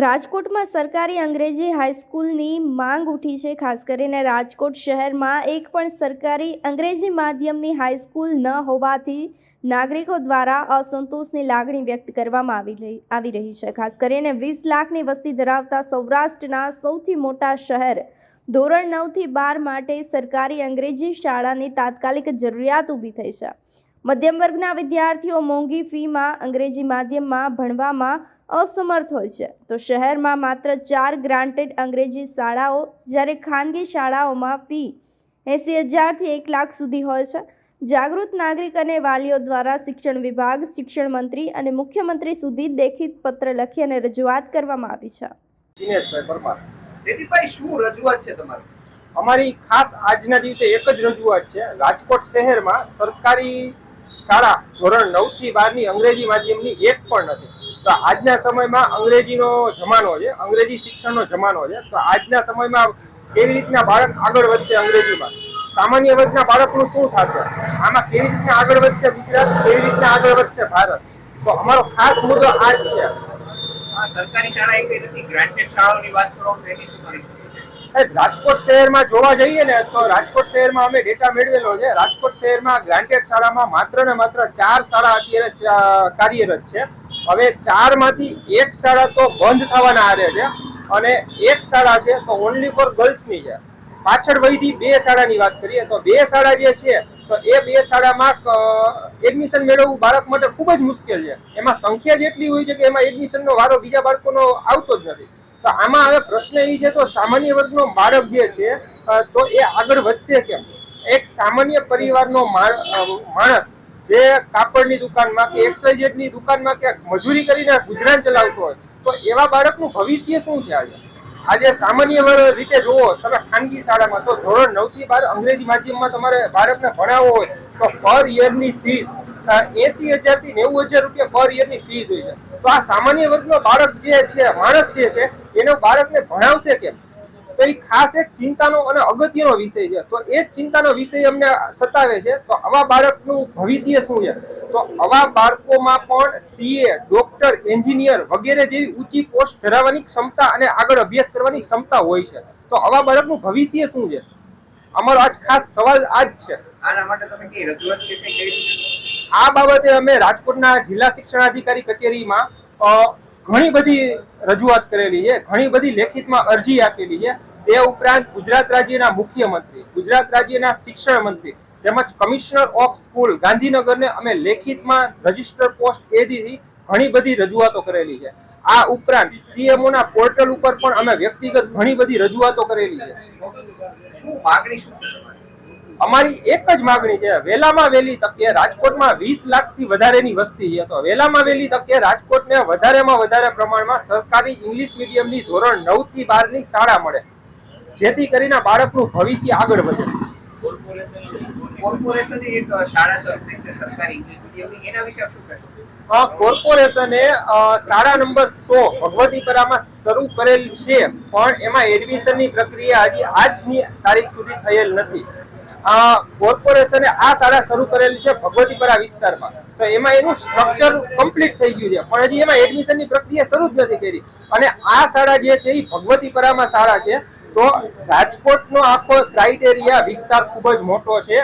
રાજકોટમાં સરકારી અંગ્રેજી હાઈસ્કૂલની માંગ ઉઠી છે. ખાસ કરીને રાજકોટ શહેરમાં એક પણ સરકારી અંગ્રેજી માધ્યમની હાઈસ્કૂલ ન હોવાથી નાગરિકો દ્વારા અસંતોષની લાગણી વ્યક્ત કરવામાં આવી આવી રહી છે. ખાસ કરીને વીસ લાખની વસ્તી ધરાવતા સૌરાષ્ટ્રના સૌથી મોટા શહેર ધોરણ નવથી બાર માટે સરકારી અંગ્રેજી શાળાની તાત્કાલિક જરૂરિયાત ઊભી થઈ છે. મધ્યમ વર્ગના વિદ્યાર્થીઓ મોંઘી ફીમાં અંગ્રેજી માધ્યમમાં ભણવામાં અસમર્થ હોય છે. તો શહેરમાં માત્ર ચાર ગ્રાન્ટેડ અંગ્રેજી શાળાઓ, જ્યારે ખાનગી શાળાઓમાં ફી એંસી હજારથી એક લાખ સુધી હોય છે. જાગૃત નાગરિક અને વાલીઓ દ્વારા શિક્ષણ વિભાગ, શિક્ષણ મંત્રી અને મુખ્યમંત્રી સુધી દેખિત પત્ર લખી અને રજૂઆત કરવામાં આવી છે. શું રજૂઆત છે તમારી? અમારી ખાસ આજના દિવસે એક જ રજૂઆત છે. રાજકોટ શહેરમાં સરકારી શાળા ધોરણ નવથી બારની અંગ્રેજી માધ્યમની એક પણ નથી. તો આજના સમયમાં અંગ્રેજીનો જમાનો છે અંગ્રેજી શિક્ષણનો જમાનો છે. તો આજના સમયમાં કેવી રીતના બાળક આગળ વધશે અંગ્રેજીમાં? સામાન્ય વર્ગના બાળકનું શું થશે? આમાં કેવી રીતના આગળ વધશે ગુજરાત? કેવી રીતના આગળ વધશે ભારત? તો અમારો ખાસ મુદ્દો આ જ છે. સરકારી શાળા એક નથી ગ્રાન્ટેડ શાળાઓની વાત કરો એની શું સાહેબ રાજકોટ શહેરમાં જોવા જઈએ ને તો રાજકોટ શહેરમાં અમે ડેટા મેળવેલો છે. રાજકોટ શહેરમાં ગ્રાન્ટેડ શાળામાં માત્ર ને માત્ર ચાર શાળા અત્યારે કાર્યરત છે. હવે ચારમાંથી એક શાળા તો બંધ થવાના આરે છે અને એક શાળા છે તો ઓનલી ફોર ગર્લ્સની છે. પાછળ વહીથી બે શાળાની વાત કરીએ તો બે શાળા જે છે, તો એ બે શાળામાં એડમિશન મેળવવું બાળક માટે ખૂબ જ મુશ્કેલ છે. એમાં સંખ્યા જેટલી હોય છે કે એમાં એડમિશનનો વારો બીજા બાળકોનો આવતો જ નથી. તો આમાં હવે પ્રશ્ન એ છે તો સામાન્ય વર્ગનો બાળક જે છે તો એ આગળ વધશે કેમ? એક સામાન્ય પરિવારનો માણ- માણસ જે કાપડની દુકાનમાં કે એક્સવાયઝેડની દુકાનમાં કે મજૂરી કરીને ગુજરાન ચલાવતો હોય, તો એવા બાળકનું ભવિષ્ય શું છે આજે? આજે સામાન્ય રીતે જુઓ, તમે ખાનગી શાળામાં, તો ધોરણ નવથી બાર અંગ્રેજી માધ્યમમાં તમારે બાળકને ભણાવવો હોય, તો પર યરની ફીસ એસી હજારથી નેવું હજાર રૂપિયા પર યરની ફીસ હોય છે. તો આ સામાન્ય વર્ગનો બાળક જે છે, માણસ જે છે, એનો બાળકને ભણાવશે કેમ? તો એ ખાસ એક ચિંતાનો અને અગત્યનો વિષય છે. તો એ જ ચિંતાનો વિષય અમને સતાવે છે. તો આવા બાળકનું ભવિષ્ય શું છે? તો આવા બાળકોમાં પણ સીએ ડોક્ટર એન્જિનિયર વગેરે જેવી ઊંચી પોસ્ટ ધરાવવાની ક્ષમતા અને આગળ અભ્યાસ કરવાની ક્ષમતા હોય છે. તો આવા બાળકનું ભવિષ્ય શું છે? અમારો આજ ખાસ સવાલ આ જ છે. આના માટે તમે કઈ રજૂઆત કે કઈ કરી આ બાબતે અમે રાજકોટના જિલ્લા શિક્ષણાધિકારી કચેરીમાં ઘણી બધી રજૂઆત કરેલી છે. ઘણી બધી લેખિતમાં અરજી આપેલી છે. તે ઉપરાંત ગુજરાત રાજ્યના મુખ્યમંત્રી ગુજરાત રાજ્યના શિક્ષણ મંત્રી તેમજ કમિશનર ઓફ સ્કૂલ ગાંધીનગરને અમે લેખિતમાં રજિસ્ટર પોસ્ટ એ દીધી ઘણી બધી રજૂઆતો કરેલી છે. આ ઉપરાંત સીએમઓ ના પોર્ટલ ઉપર પણ અમે વ્યક્તિગત ઘણી બધી રજૂઆતો કરેલી છે. અમારી એક જ માગણી છે વેલામાં વેલી તકે રાજકોટમાં વીસ લાખથી વધારેની વસ્તી છે. તો વેલામાં વહેલી તકે રાજકોટને વધારેમાં વધારે પ્રમાણમાં સરકારી ઇંગ્લિશ મીડિયમની ધોરણ નવથી બારની શાળા મળે. જેથી કરીને બાળકનું ભવિષ્ય આગળ વધે. કોર્પોરેશને શાળા નંબર સો ભગવતીપરામાં શરૂ કરેલ છે પણ એમાં એડમિશનની પ્રક્રિયા હજી આજની તારીખ સુધી થયેલ નથી. કોર્પોરેશને આ શાળા શરૂ કરેલી છે ભગવતીપરા વિસ્તારમાં. તો એમાં એનું સ્ટ્રક્ચર કમ્પ્લીટ થઈ ગયું છે પણ હજી એમાં એડમિશનની પ્રક્રિયા શરૂ જ નથી કરી. અને આ શાળા જે છે એ ભગવતીપરામાં શાળા છે તો રાજકોટનો આખો ક્રાઇટેરિયા વિસ્તાર ખૂબ જ મોટો છે.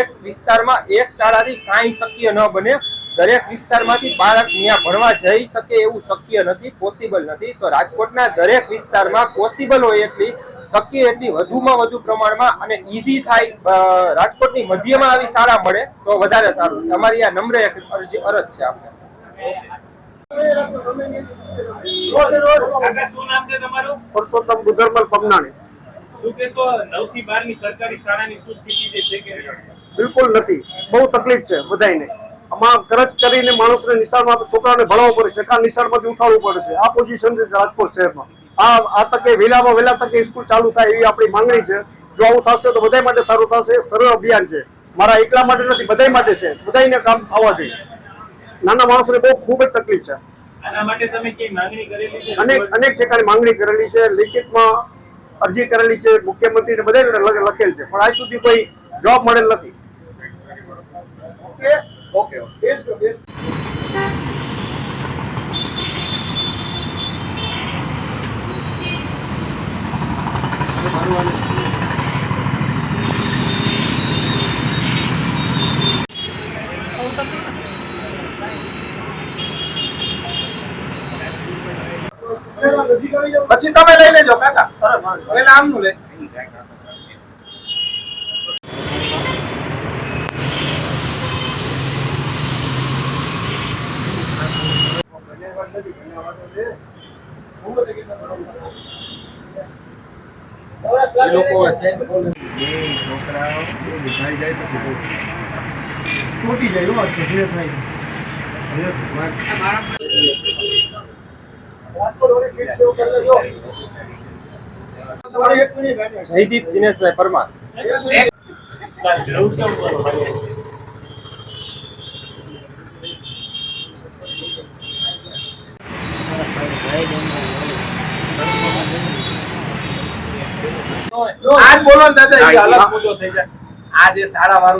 એક વિસ્તારમાં એક શાળાથી કાંઈ શક્ય ન બને. દરેક વિસ્તારમાંથી બાળક ત્યાં ભણવા જઈ શકે એવું શક્ય નથી પોસિબલ નથી. તો રાજકોટના દરેક વિસ્તારમાં પોસિબલ હોય એટલી, શક્ય એટલી વધુમાં વધુ પ્રમાણમાં અને ઈઝી થાય રાજકોટની મધ્યમાં આવી શાળા મળે તો વધારે સારું. અમારી આ નમ્ર એક અરજી અરજ છે આપણે શું નામ છે તમારું? પુરુષોત્તમ ગુધર્મલ પમનાણી. શું કહેશો નવથી બારની સરકારી શાળાની શું સ્થિતિ છે કે? બિલકુલ નથી. બહુ તકલીફ છે બધાને આમાં કરજ કરીને માણસને નિશાળમાં છોકરાને ભણાવવું પડે છે. કાં નિશાળમાંથી ઉઠાડવું પડે છે. આ પોઝિશન છે રાજકોટ શહેરમાં. આ આ તકે વહેલામાં વહેલા તકે સ્કૂલ ચાલુ થાય એવી આપણી માંગણી છે. જો આવું થશે તો બધા માટે સારું થશે. સરળ અભિયાન છે. મારા એકલા માટે નથી બધા માટે છે. બધાને કામ થવા જોઈએ. નાના માણસોને બહુ ખૂબ જ તકલીફ છે. આના માટે તમે કઈ માંગણી કરેલી છે? અનેક અનેક ઠેકાણે માંગણી કરેલી છે લિખિતમાં અરજી કરેલી છે મુખ્યમંત્રીને બધે લખેલ છે પણ આજ સુધી કોઈ જોબ મળેલ નથી. Okay okay. પછી તમે લઈ લેજો કાકા. એટલે આમનું લે. એ જાય છે જયદીપ જાય ને દાદા એ દિનેશભાઈ પરમાર. થઈ જાય. આ જે શાળા વાળું